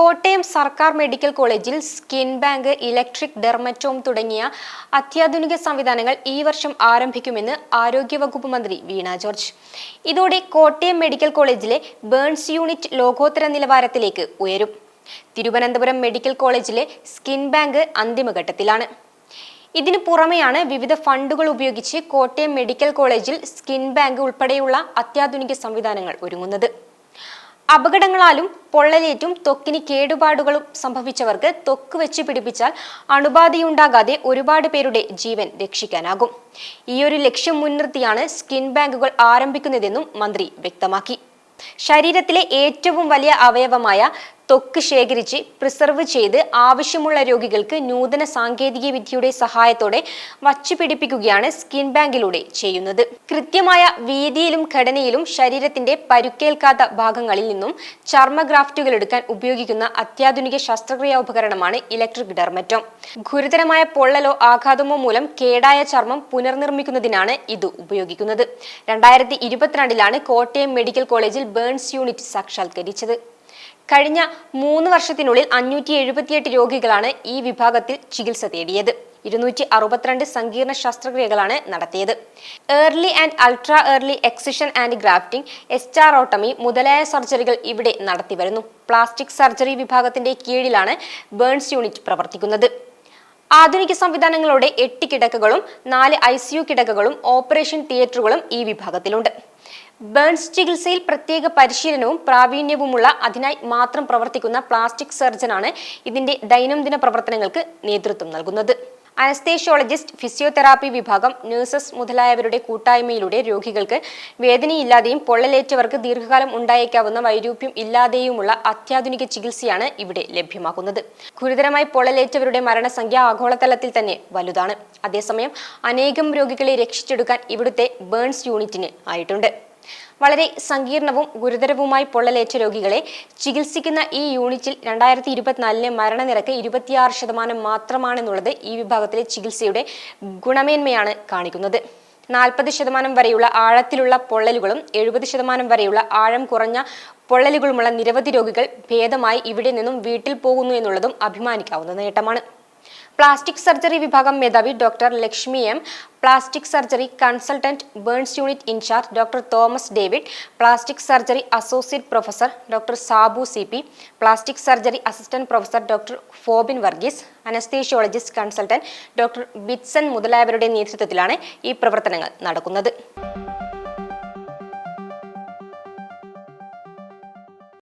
കോട്ടയം സർക്കാർ മെഡിക്കൽ കോളേജിൽ skin bank electric dermatome തുടങ്ങിയ അത്യാധുനിക സംവിധാനങ്ങൾ ഈ വർഷം ആരംഭിക്കുമെന്ന് ആരോഗ്യവകുപ്പ് മന്ത്രി വീണ ജോർജ്. ഇതോടെ കോട്ടയം മെഡിക്കൽ കോളേജിലെ ബേൺസ് യൂണിറ്റ് ലോകോത്തര നിലവാരത്തിലേക്ക് ഉയരും. തിരുവനന്തപുരം മെഡിക്കൽ കോളേജിലെ സ്കിൻ ബാങ്ക് അന്തിമഘട്ടത്തിലാണ്. ഇതിനു പുറമെയാണ് വിവിധ ഫണ്ടുകൾ ഉപയോഗിച്ച് കോട്ടയം മെഡിക്കൽ കോളേജിൽ സ്കിൻ ബാങ്ക് ഉൾപ്പെടെയുള്ള അത്യാധുനിക സംവിധാനങ്ങൾ ഒരുങ്ങുന്നത്. അപകടങ്ങളാലും പൊള്ളലേറ്റും ത്വക്കിന് കേടുപാടുകളും സംഭവിച്ചവർക്ക് തൊക്ക് വെച്ച് പിടിപ്പിച്ചാൽ അണുബാധയുണ്ടാകാതെ ഒരുപാട് പേരുടെ ജീവൻ രക്ഷിക്കാനാകും. ഈയൊരു ലക്ഷ്യം മുൻനിർത്തിയാണ് സ്കിൻ ബാങ്കുകൾ ആരംഭിക്കുന്നതെന്നും മന്ത്രി വ്യക്തമാക്കി. ശരീരത്തിലെ ഏറ്റവും വലിയ അവയവമായ ത്വക്ക് ശേഖരിച്ച് പ്രിസർവ് ചെയ്ത് ആവശ്യമുള്ള രോഗികൾക്ക് നൂതന സാങ്കേതിക വിദ്യയുടെ സഹായത്തോടെ വച്ചുപിടിപ്പിക്കുകയാണ് സ്കിൻ ബാങ്കിലൂടെ ചെയ്യുന്നത്. കൃത്യമായ വീതിയിലും ഘടനയിലും ശരീരത്തിന്റെ പരുക്കേൽക്കാത്ത ഭാഗങ്ങളിൽ നിന്നും ചർമ്മ ഗ്രാഫ്റ്റുകൾ എടുക്കാൻ ഉപയോഗിക്കുന്ന അത്യാധുനിക ശസ്ത്രക്രിയാ ഉപകരണമാണ് ഇലക്ട്രിക് ഡെർമറ്റോം. ഗുരുതരമായ പൊള്ളലോ ആഘാതമോ മൂലം കേടായ ചർമ്മം പുനർനിർമ്മിക്കുന്നതിനാണ് ഇത് ഉപയോഗിക്കുന്നത്. രണ്ടായിരത്തി ഇരുപത്തിരണ്ടിലാണ് കോട്ടയം മെഡിക്കൽ കോളേജിൽ ബേൺസ് യൂണിറ്റ് സാക്ഷാത്കരിച്ചത്. കഴിഞ്ഞ മൂന്ന് വർഷത്തിനുള്ളിൽ അഞ്ഞൂറ്റി എഴുപത്തിയെട്ട് രോഗികളാണ് ഈ വിഭാഗത്തിൽ ചികിത്സ തേടിയത്. ഇരുന്നൂറ്റി അറുപത്തിരണ്ട് സങ്കീർണ ശസ്ത്രക്രിയകളാണ് നടത്തിയത്. Early and ultra early excision and grafting escharotomy മുതലായ സർജറികൾ ഇവിടെ നടത്തിവരുന്നു പ്ലാസ്റ്റിക് സർജറി വിഭാഗത്തിന്റെ കീഴിലാണ് ബേൺസ് യൂണിറ്റ് പ്രവർത്തിക്കുന്നത്. ആധുനിക സംവിധാനങ്ങളോടെ എട്ട് കിടക്കകളും നാല് ഐ കിടക്കകളും ഓപ്പറേഷൻ തിയേറ്ററുകളും ഈ വിഭാഗത്തിലുണ്ട്. ബേൺസ് ചികിത്സയിൽ പ്രത്യേക പരിശീലനവും പ്രാവീണ്യവുമുള്ള അതിനായി മാത്രം പ്രവർത്തിക്കുന്ന പ്ലാസ്റ്റിക് സർജനാണ് ഇതിന്റെ ദൈനംദിന പ്രവർത്തനങ്ങൾക്ക് നേതൃത്വം നൽകുന്നത്. അനസ്തേഷ്യോളജിസ്റ്റ് ഫിസിയോതെറാപ്പി വിഭാഗം നഴ്സസ് മുതലായവരുടെ കൂട്ടായ്മയിലൂടെ രോഗികൾക്ക് വേദനയില്ലാതെയും പൊള്ളലേറ്റവർക്ക് ദീർഘകാലം ഉണ്ടായേക്കാവുന്ന വൈരൂപ്യം ഇല്ലാതെയുമുള്ള അത്യാധുനിക ചികിത്സയാണ് ഇവിടെ ലഭ്യമാക്കുന്നത്. ഗുരുതരമായി പൊള്ളലേറ്റവരുടെ മരണസംഖ്യ ആഗോളതലത്തിൽ തന്നെ വലുതാണ്. അതേസമയം അനേകം രോഗികളെ രക്ഷിച്ചെടുക്കാൻ ഇവിടുത്തെ ബേൺസ് യൂണിറ്റിന് ആയിട്ടുണ്ട്. വളരെ സങ്കീർണവും ഗുരുതരവുമായി പൊള്ളലേറ്റ രോഗികളെ ചികിത്സിക്കുന്ന ഈ യൂണിറ്റിൽ രണ്ടായിരത്തി ഇരുപത്തിനാലിലെ മരണനിരക്ക് ഇരുപത്തിയാറ് ശതമാനം മാത്രമാണെന്നുള്ളത് ഈ വിഭാഗത്തിലെ ചികിത്സയുടെ ഗുണമേന്മയാണ് കാണിക്കുന്നത്. നാൽപ്പത് ശതമാനം വരെയുള്ള ആഴത്തിലുള്ള പൊള്ളലുകളും എഴുപത് ശതമാനം വരെയുള്ള ആഴം കുറഞ്ഞ പൊള്ളലുകളുമുള്ള നിരവധി രോഗികൾ ഭേദമായി ഇവിടെ നിന്നും വീട്ടിൽ പോകുന്നു എന്നുള്ളതും അഭിമാനിക്കാവുന്ന നേട്ടമാണ്. പ്ലാസ്റ്റിക് സർജറി വിഭാഗം മേധാവി doctor Lakshmi M plastic surgery consultant burns unit incharge doctor Thomas David plastic surgery associate professor doctor Sabu C P plastic surgery assistant professor doctor Phobin Varghese anaesthesiologist consultant doctor Bitson മുതലായവരുടെ നേതൃത്വത്തിലാണ് ഈ പ്രവർത്തനങ്ങൾ നടക്കുന്നത്.